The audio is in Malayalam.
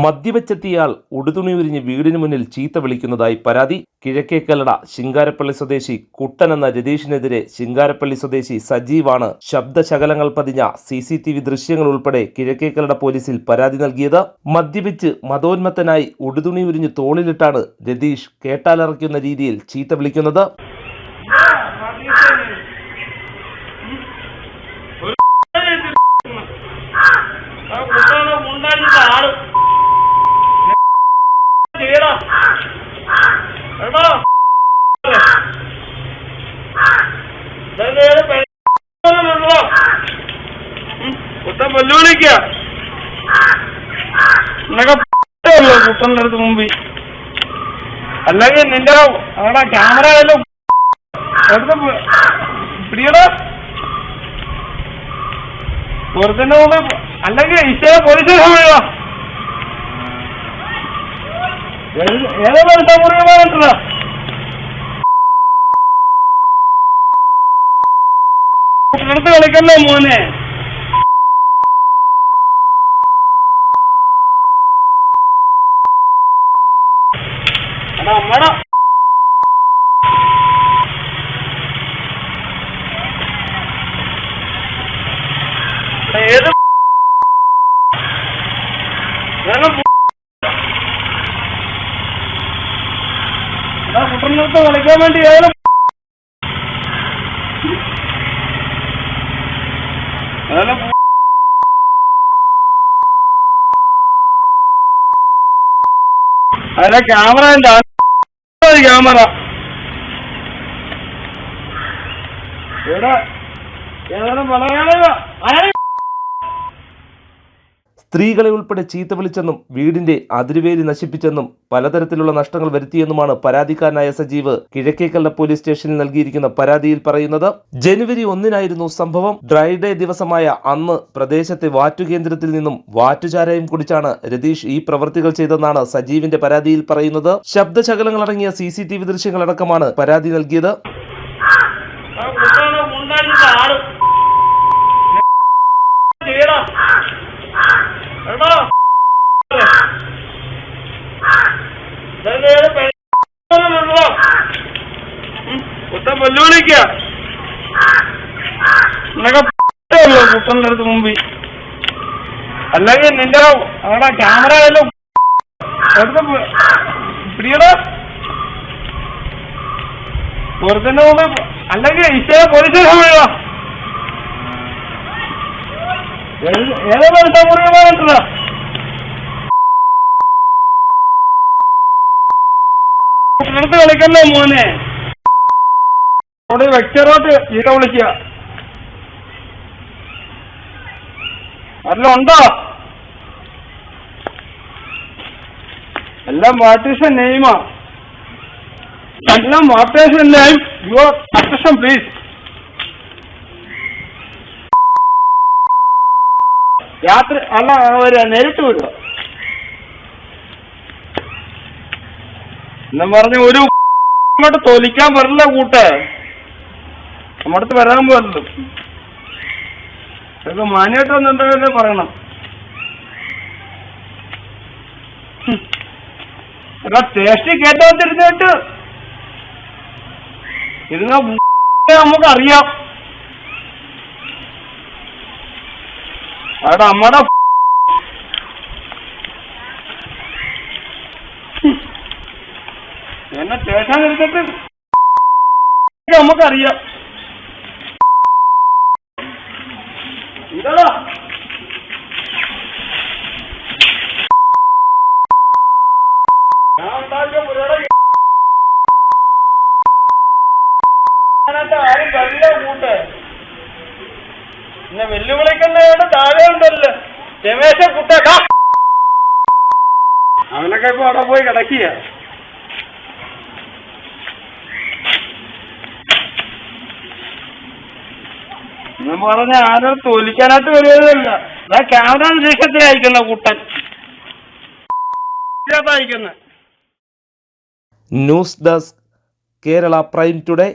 മദ്യവെച്ചെത്തിയയാൾ ഉടുതുണി ഉരിഞ്ഞ് വീടിന് മുന്നിൽ ചീത്ത വിളിക്കുന്നതായി പരാതി. കിഴക്കേക്കല്ലട ശിങ്കാരപ്പള്ളി സ്വദേശി കുട്ടൻ എന്ന രതീഷിനെതിരെ ശിങ്കാരപ്പള്ളി സ്വദേശി സജീവാണ് ശബ്ദശകലങ്ങൾ പതിഞ്ഞ സി സി ടി വി ദൃശ്യങ്ങൾ ഉൾപ്പെടെ കിഴക്കേക്കല്ലട പോലീസിൽ പരാതി നൽകിയത്. മദ്യപിച്ച് മതോന്മത്തനായി ഉടുതുണി ഉരിഞ്ഞ് തോളിലിട്ടാണ് രതീഷ് കേട്ടാലറയ്ക്കുന്ന രീതിയിൽ ചീത്ത വിളിക്കുന്നത്. കുട്ടൻ വെല്ലുവിളിക്ക എന്നൊക്കെ ഉള്ളു കുട്ടന്റെ അടുത്ത് മുമ്പിൽ. അല്ലെങ്കിൽ നിന്റെ അവിടെ ക്യാമറ എടുത്ത് പിടിയടാ. പുറത്തിന്റെ മുമ്പ് അല്ലെങ്കിൽ ഇഷ്ട പോലീസ് സ്റ്റേഷൻ ഏതോ എടുത്താ മുറികളായിട്ടുള്ള എടുത്ത് കളിക്കല്ലേ മോനെ? അമ്മടാ ഏത് കുട്ടനടുത്ത് കളിക്കാൻ വേണ്ടി ഏത് അങ്ങനെ അതിലെ ക്യാമറ ക്യാമറ. എവിടെ ഏതായാലും മലയാളിക അയാൾ സ്ത്രീകളെ ഉൾപ്പെടെ ചീത്ത വിളിച്ചെന്നും വീടിന്റെ അതിരുവേലി നശിപ്പിച്ചെന്നും പലതരത്തിലുള്ള നഷ്ടങ്ങൾ വരുത്തിയെന്നുമാണ് പരാതിക്കാരനായ സജീവ് കിഴക്കേക്കല്ല പോലീസ് സ്റ്റേഷനിൽ നൽകിയിരിക്കുന്ന പരാതിയിൽ പറയുന്നത്. ജനുവരി ഒന്നിനായിരുന്നു സംഭവം. ഡ്രൈഡേ ദിവസമായ അന്ന് പ്രദേശത്തെ വാറ്റുകേന്ദ്രത്തിൽ നിന്നും വാറ്റുചാരായം കുടിച്ചാണ് രതീഷ് ഈ പ്രവൃത്തികൾ ചെയ്തെന്നാണ് സജീവിന്റെ പരാതിയിൽ പറയുന്നത്. ശബ്ദശകലങ്ങളടങ്ങിയ സി സി ടി വി ദൃശ്യങ്ങളടക്കമാണ് പരാതി നൽകിയത്. വെല്ലുവിളിക്ക. എന്നൊക്കെ ഉള്ളു കുട്ടന്റെ അടുത്ത് മുമ്പിൽ. അല്ലെങ്കിൽ നിന്റെ അവിടെ ക്യാമറ എല്ലാം പിടിയടാ. പുറത്തിന്റെ മുമ്പ് അല്ലെങ്കിൽ ഇഷ്ടം പോലീസ് സ്റ്റേഷൻ ഏതോ എടുത്താ മുറികളായിട്ടുള്ള കുട്ടനടുത്ത് കളിക്കല്ലേ മോനെ. അവിടെ വ്യക്തിയോട്ട് ചീത്ത വിളിക്കുക. അല്ല ഉണ്ടോ? എല്ലാം വാട്ടീസ് നെയ്മാ എല്ലാം വാട്ടേഷൻ നെയിം യുവർ അറ്റൻഷൻ പ്ലീസ് രാത്രി അല്ല വരിക നേരിട്ട് വരിക എന്നും പറഞ്ഞ ഒരു ഇങ്ങോട്ട് തൊലിക്കാൻ വരില്ല കൂട്ടെ. നമ്മുടെ വരാൻ പോരല്ലോ ഇതൊക്കെ മാന്യമായിട്ട് വന്നിട്ടുണ്ടെങ്കിലേ പറയണം? ടേസ്റ്റ് ടേസ്റ്റ് കേട്ടാത്തിരുന്നിട്ട് ഇരുന്ന നമുക്ക് അറിയാം അവിടെ അമ്മടെ എന്നെ സ്റ്റേഷൻ എടുത്തിട്ട് നമുക്കറിയാം ഇതടാ ഞാൻ ഉണ്ടാക്കിയ പുരയുടെ ഞാനത് ആരും വരില്ല കൂട്ടെ പിന്നെ വെല്ലുവിളിക്കുന്നവരുടെ താഴെ ഉണ്ടല്ലോ. രമേശ കുട്ടേക്കാ അവനൊക്കെ ഇപ്പൊ അവിടെ പോയി കിടക്കുക എന്ന് പറഞ്ഞ ആരും തോലിക്കാനായിട്ട് വരുന്നതല്ല. ഞാൻ camera നിരീക്ഷണത്തിലായിരിക്കുന്ന Kuttan. News desk Kerala prime today